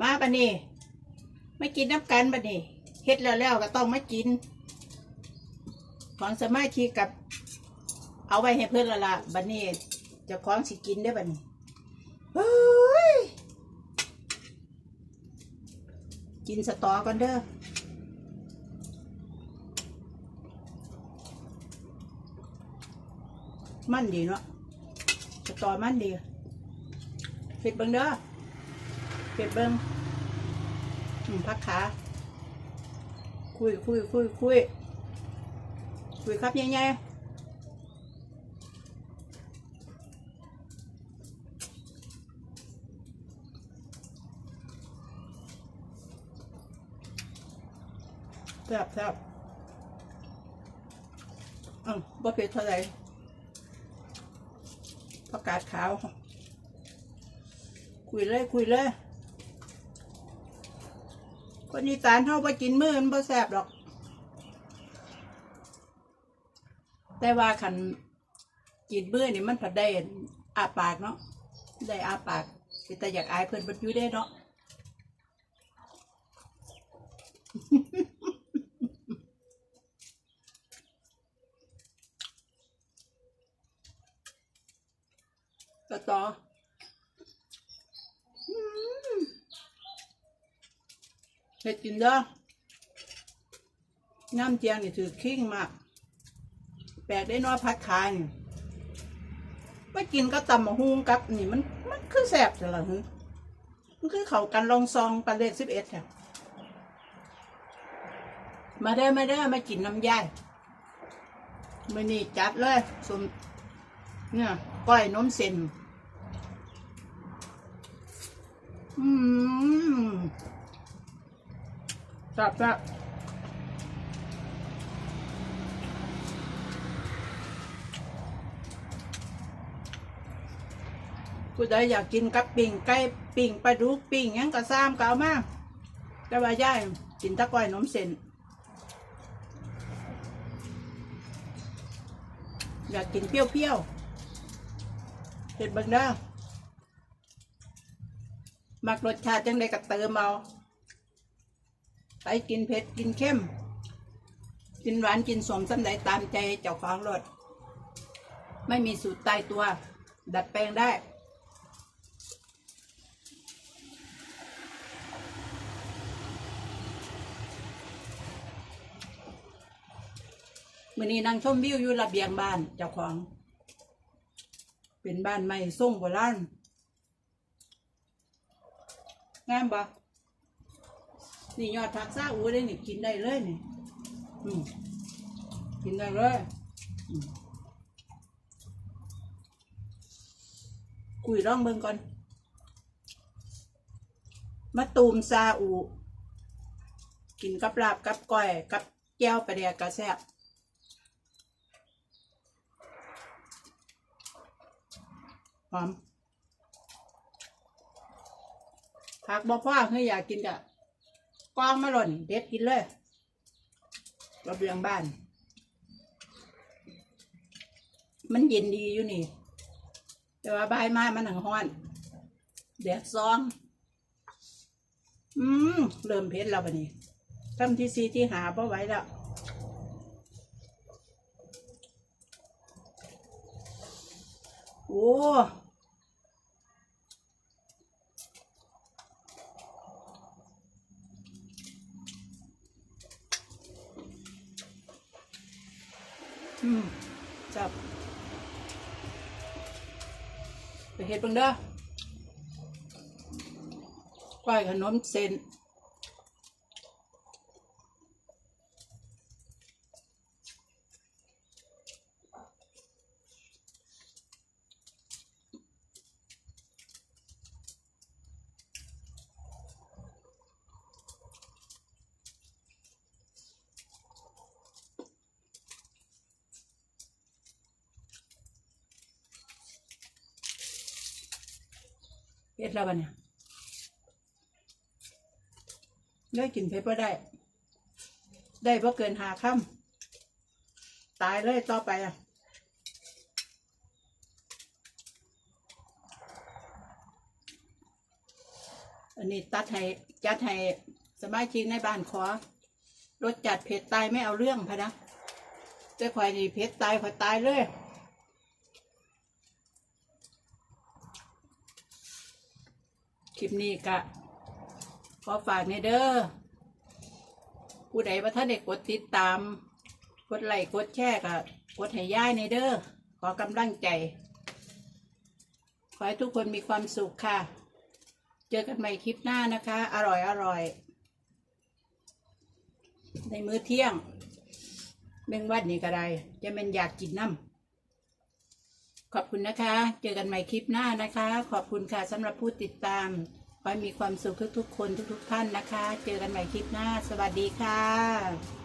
มาบันนี้ไม่กินน้ำกันบันนี้เฮ็ดแล้วแล้วก็ต้องมากิน ของสมาธิกับ เอาไว้ให้เพื่อนละละบันนี้จะคล้องสิกินได้บันนี้เฮ้ยกินสตอกันเด้อมันดีเนาะสตอมันดีเผ็ดบิ่งเด้อ เผ็ดเบิ่งอืมพักขาคุยคุยคุยคุยคุยครับยังไงแซ่บแซ่บอืมบ่เผ็ดเท่าไหร่ผักกาดขาว คุยเลย คุยเลย คนอีสานเท่าไปกินมื้อมันบ่แซ่บหรอก แต่ว่าขันกินมื้อนี่มันผัดได้อาปากเนาะได้อาปากแต่อยากอายเพิ่นเพิ่นอยู่ได้เนาะก็ต่อม เห็ดกินเด้อน้ำเจียงนี่ถือขิ้งมาก แปลกได้น้อยพัดขายนี่ไม่กินก็ตำมะฮุงกับนี่มันมันคือแสบจะละฮึมันคือเขากันลองซองปันเลขสิบเอ็ดค่ะมาได้มาได้มากินน้ำย่ายมือนี่จัดเลยสมเนี่ยก้อยน้มเส้นอืม จับจับผู้ใดอยากกินกับปิ่งไก่ปิ่งปลาดุกปิ่งยังกระซ้ำกเอามาแต่ว่าย่ายกินตะก้อยนมเส้นอยากกินเปรี้ยวๆเผ็ดเบิ่งเด้อมักรสชาติจังไดก็เติมเอา ไปกินเผ็ดกินเข้ม กินหวานกินสมสันใดตามใจเจ้าของรสไม่มีสูตรตายตัว ดัดแปลงได้มื่อนี้นั่งชมวิวอยู่ระเบียงบ้านเจ้าของ เป็นบ้านไม้ส่งโบราณงามปะ นี่ยอดผักซาอูได้นี่กินได้เลยนี่อืมกินได้เลยอืมคุยร้องเบิ่งก่อนมะตูมซาอูกินกับลาบกับก้อย กับแก้วปลาแดกกระแซบหอมผักบ่พ่อเฮ้ยอยากกินกะ กองมาหล่นเด็ดกินเลยระเบียงบ้าน มันเย็นดีอยู่นี่ แต่ว่าบายมามันหนังห้อนแดดซอง อืมเริ่มเผ็ดแล้วบัดนี้ทำที่ซีที่หาเพราะไหว้แล้วโอ้ อืมจับไปเฮ็ดเบิ่งเด้อก้อยขนมเส้น เฮ็ดแล้วบัดเนี่ยได้กินเพชรบ่ได้ ได้บ่เกินหาค่ำตายเลยต่อไปอะอันนี้ตัดให้จัดให้สมาชิกในบ้านขอรสจัดเผ็ดตายไม่เอาเรื่องพะนะเจ้าข่อยนี่เผ็ดตายขอยตายเลย คลิปนี้กะขอฝากในเด้อผู้ใดว่าท่านได้กดติดตาม กดไลค์กดแชร์ก็กดให้ย่ายในเด้อขอกำลังใจ ขอให้ทุกคนมีความสุขค่ะ เจอกันใหม่คลิปหน้านะคะ อร่อยอร่อย ในมื้อเที่ยงเบ่งวัดนี่ก็ได้จะเป็นอยากกินน้ำ ขอบคุณนะคะ เจอกันใหม่คลิปหน้านะคะ ขอบคุณค่ะสำหรับผู้ติดตามขอให้มีความสุขทุกๆคนทุกๆท่านนะคะ เจอกันใหม่คลิปหน้า สวัสดีค่ะ